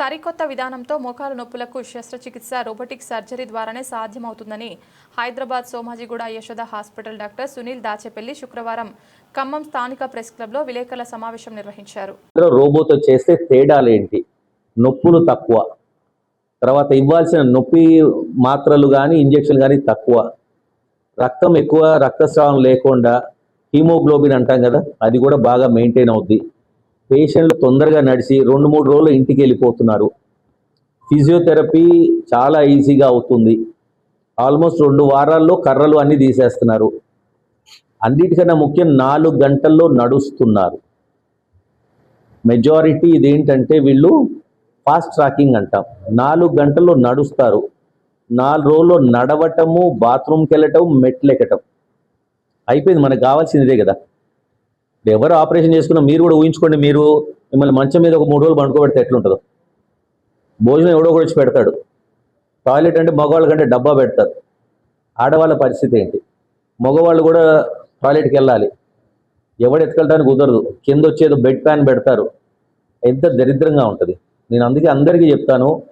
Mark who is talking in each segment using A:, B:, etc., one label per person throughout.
A: సరికొత్త విధానంతో మోకాలు నొప్పులకు శస్త్రచికిత్స రోబోటిక్ సర్జరీ ద్వారానే సాధ్యమవుతుందని హైదరాబాద్ సోమాజిగూడ యశోద హాస్పిటల్ డాక్టర్ సునీల్ దాచేపల్లి శుక్రవారం ఖమ్మం స్థానిక ప్రెస్ క్లబ్లో విలేకరుల సమావేశం నిర్వహించారు.
B: రోబోతో చేస్తే తేడాలేంటి నొప్పులు తక్కువ. తర్వాత ఇవ్వాల్సిన నొప్పి మాత్రలు కానీ ఇంజెక్షన్లు కానీ తక్కువ. రక్తం ఎక్కువ రక్తస్రావం లేకుండా హీమోగ్లోబిన్ అంటాం కదా అది కూడా బాగా మెయింటైన్ అవుద్ది. పేషెంట్లు తొందరగా నడిచి రెండు మూడు రోజులు ఇంటికి వెళ్ళిపోతున్నారు ఫిజియోథెరపీ చాలా ఈజీగా అవుతుంది. ఆల్మోస్ట్ రెండు వారాల్లో కర్రలు అన్నీ తీసేస్తున్నారు. అన్నిటికన్నా ముఖ్యం నాలుగు గంటల్లో నడుస్తున్నారు. మెజారిటీ ఇదేంటంటే వీళ్ళు ఫాస్ట్ ట్రాకింగ్ అంటాం. నాలుగు గంటల్లో నడుస్తారు. నాలుగు రోజుల్లో నడవటము బాత్రూమ్కి వెళ్ళటం మెట్లు ఎక్కటం అయిపోయింది మనకు కావాల్సిందే కదా. ఎవరు ఆపరేషన్ చేసుకున్నా మీరు కూడా ఊహించుకోండి మీరు మిమ్మల్ని మంచం మీద ఒక మూడు రోజులు పండుకోబెడితే ఎట్లుంటుందో. భోజనం ఎవడో కూడా వచ్చి పెడతాడు. టాయిలెట్ అంటే మగవాళ్ళ కంటే డబ్బా పెడతారు. ఆడవాళ్ళ పరిస్థితి ఏంటి? మగవాళ్ళు కూడా టాయిలెట్కి వెళ్ళాలి. ఎవడు ఎత్తుకెళ్ళడానికి కుదరదు. కింద వచ్చేది బెడ్ ప్యాన్ పెడతారు. ఎంత దరిద్రంగా ఉంటుంది. నేను అందుకే అందరికీ చెప్తాను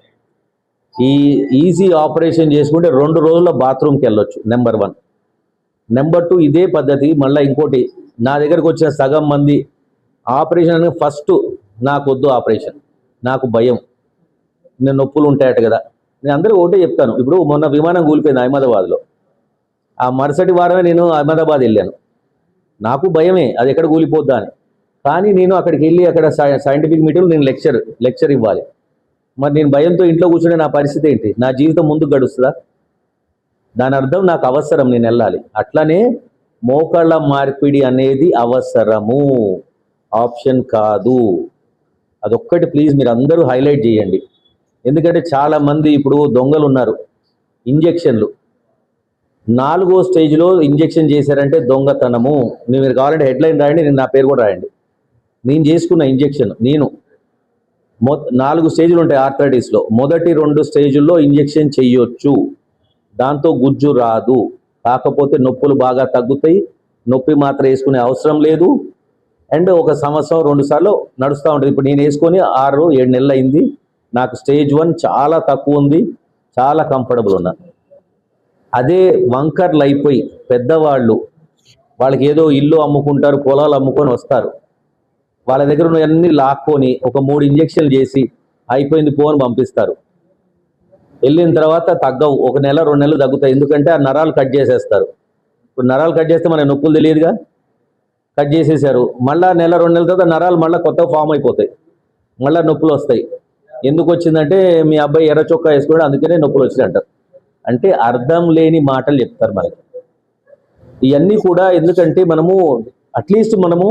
B: ఈ ఈజీ ఆపరేషన్ చేసుకుంటే రెండు రోజుల్లో బాత్రూమ్కి వెళ్ళొచ్చు నెంబర్ వన్. నెంబర్ టూ ఇదే పద్ధతి. మళ్ళీ ఇంకోటి నా దగ్గరకు వచ్చిన సగం మంది ఆపరేషన్ అనేది ఫస్ట్ నాకు వద్దు ఆపరేషన్. నాకు భయం. నేను నొప్పులు ఉంటాయట కదా. నేను అందరికీ ఒకటే చెప్తాను. ఇప్పుడు మొన్న విమానం కూలిపోయింది అహ్మదాబాద్లో. ఆ మరుసటి వారమే నేను అహ్మదాబాద్ వెళ్ళాను. నాకు భయమే. అది ఎక్కడ కూలిపోద్దా అని. కానీ నేను అక్కడికి వెళ్ళి అక్కడ సై- సైంటిఫిక్ మీటింగ్ నేను లెక్చర్ లెక్చర్ ఇవ్వాలి. మరి నేను భయంతో ఇంట్లో కూర్చునే నా పరిస్థితి ఏంటి? నా జీవితం ముందుకు గడుస్తుందా? దాని అర్థం నాకు అవసరం నేను వెళ్ళాలి. అట్లానే మోకాళ్ళ మార్పిడి అనేది అవసరము. ఆప్షన్ కాదు. అదొక్కటి ప్లీజ్ మీరు అందరూ హైలైట్ చేయండి. ఎందుకంటే చాలా మంది ఇప్పుడు దొంగలు ఉన్నారు ఇంజెక్షన్లు. నాలుగో స్టేజ్లో ఇంజెక్షన్ చేశారంటే దొంగతనము. మీరు కావాలంటే హెడ్లైన్ రాయండి నేను నా పేరు కూడా రాయండి. నేను చేసుకున్న ఇంజెక్షన్ నేను. మొ నాలుగు స్టేజ్లు ఉంటాయి ఆర్థరైటిస్లో. మొదటి రెండు స్టేజుల్లో ఇంజెక్షన్ చేయొచ్చు దాంతో గుజ్జు రాదు. కాకపోతే నొప్పులు బాగా తగ్గుతాయి. నొప్పి మాత్రం వేసుకునే అవసరం లేదు. అండ్ ఒక సంవత్సరం రెండు సార్లు నడుస్తూ ఉంటుంది. ఇప్పుడు నేను వేసుకొని ఆరు ఏడు నెలలు అయింది. నాకు స్టేజ్ వన్ చాలా తక్కువ ఉంది. చాలా కంఫర్టబుల్ ఉన్నా. అదే వంకర్లు అయిపోయి పెద్దవాళ్ళు వాళ్ళకి ఏదో ఇల్లు అమ్ముకుంటారు పొలాలు అమ్ముకొని వస్తారు. వాళ్ళ దగ్గర ఉన్నవన్నీ లాక్కొని ఒక మూడు ఇంజక్షన్లు చేసి అయిపోయింది పోని పంపిస్తారు. వెళ్ళిన తర్వాత తగ్గవు. ఒక నెల రెండు నెలలు తగ్గుతాయి. ఎందుకంటే ఆ నరాలు కట్ చేసేస్తారు. ఇప్పుడు నరాలు కట్ చేస్తే మన నొప్పులు తెలియదుగా? కట్ చేసేసారు. మళ్ళా నెల రెండు నెలల తర్వాత నరాలు మళ్ళీ కొత్తగా ఫామ్ అయిపోతాయి. మళ్ళీ నొప్పులు వస్తాయి. ఎందుకు వచ్చిందంటే మీ అబ్బాయి ఎర్ర చొక్కా వేసుకోవడం అందుకనే నొప్పులు వచ్చినాయి అంటారు అంటే అర్థం లేని మాటలు చెప్తారు మనకి. ఇవన్నీ కూడా ఎందుకంటే మనము అట్లీస్ట్ మనము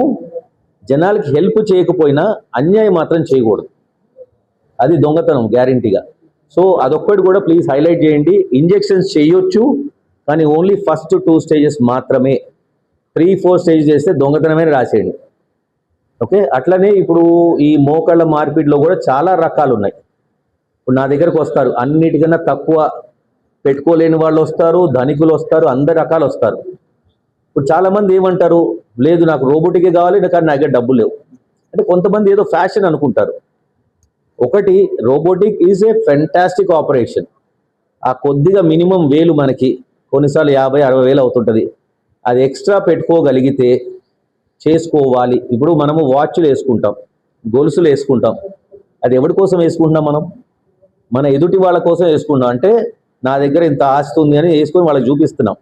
B: జనాలకి హెల్ప్ చేయకపోయినా అన్యాయం మాత్రం చేయకూడదు. అది దొంగతనం గ్యారంటీగా. సో అదొక్కటి కూడా ప్లీజ్ హైలైట్ చేయండి. ఇంజెక్షన్స్ చేయొచ్చు కానీ ఓన్లీ ఫస్ట్ టూ స్టేజెస్ మాత్రమే. త్రీ ఫోర్ స్టేజ్ చేస్తే దొంగతనమే రాసేయండి. ఓకే అట్లనే ఇప్పుడు ఈ మోకాళ్ళ మార్పిడిలో కూడా చాలా రకాలు ఉన్నాయి. ఇప్పుడు నా దగ్గరకు వస్తారు. అన్నిటికన్నా తక్కువ పెట్టుకోలేని వాళ్ళు వస్తారు ధనికులు వస్తారు అందరు రకాలు వస్తారు. ఇప్పుడు చాలామంది ఏమంటారు? లేదు నాకు రోబోటికే కావాలి కానీ నా దగ్గర డబ్బులు లేవు. అంటే కొంతమంది ఏదో ఫ్యాషన్ అనుకుంటారు. ఒకటి robotic is a fantastic operation. ఆ కొద్దిగా మినిమం వేలు మనకి కొన్నిసార్లు యాభై అరవై వేలు అవుతుంటుంది. అది ఎక్స్ట్రా పెట్టుకోగలిగితే చేసుకోవాలి. ఇప్పుడు మనము వాచ్లు వేసుకుంటాం గొలుసులు వేసుకుంటాం. అది ఎవరి కోసం వేసుకుంటున్నాం మనం? మన ఎదుటి వాళ్ళ కోసం వేసుకుంటాం అంటే నా దగ్గర ఇంత ఆస్తి ఉంది అని వేసుకొని వాళ్ళకి చూపిస్తున్నాం.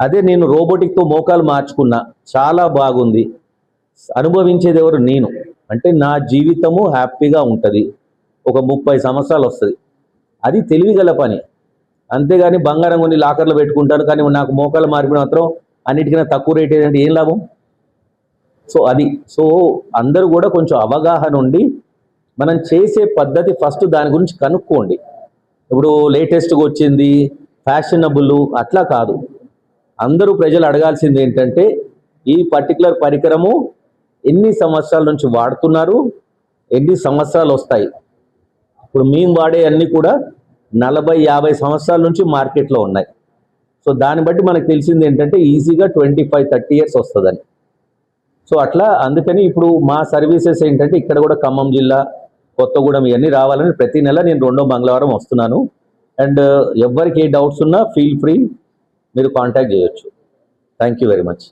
B: అదే నేను రోబోటిక్తో మోకాలు మార్చుకున్నా చాలా బాగుంది. అనుభవించేది ఎవరు? నేను. అంటే నా జీవితము హ్యాపీగా ఉంటుంది. ఒక ముప్పై సంవత్సరాలు వస్తుంది. అది తెలివిగల పని. అంతేగాని బంగారం కొన్ని లాకర్లో పెట్టుకుంటాను కానీ నాకు మోకాలు మారిపోయిన మాత్రం అన్నిటికైనా తక్కువ రేట్ ఏంటంటే ఏం లాభం? సో అది. సో అందరూ కూడా కొంచెం అవగాహన ఉండి మనం చేసే పద్ధతి ఫస్ట్ దాని గురించి కనుక్కోండి. ఇప్పుడు లేటెస్ట్గా వచ్చింది ఫ్యాషనబుల్ అట్లా కాదు. అందరూ ప్రజలు అడగాల్సింది ఏంటంటే ఈ పర్టికులర్ పరికరము ఎన్ని సంవత్సరాల నుంచి వాడుతున్నారు? ఎన్ని సంవత్సరాలు వస్తాయి? ఇప్పుడు మేము వాడే అన్నీ కూడా నలభై యాభై సంవత్సరాల నుంచి మార్కెట్లో ఉన్నాయి. సో దాన్ని బట్టి మనకు తెలిసింది ఏంటంటే ఈజీగా ట్వంటీ ఫైవ్ థర్టీ ఇయర్స్ వస్తుందని. సో అట్లా అందుకని ఇప్పుడు మా సర్వీసెస్ ఏంటంటే ఇక్కడ కూడా ఖమ్మం జిల్లా కొత్తగూడెం ఇవన్నీ రావాలని ప్రతి నెల నేను రెండో మంగళవారం వస్తున్నాను. అండ్ ఎవరికి ఏ డౌట్స్ ఉన్నా ఫీల్ ఫ్రీ మీరు కాంటాక్ట్ చేయొచ్చు. Thank you very much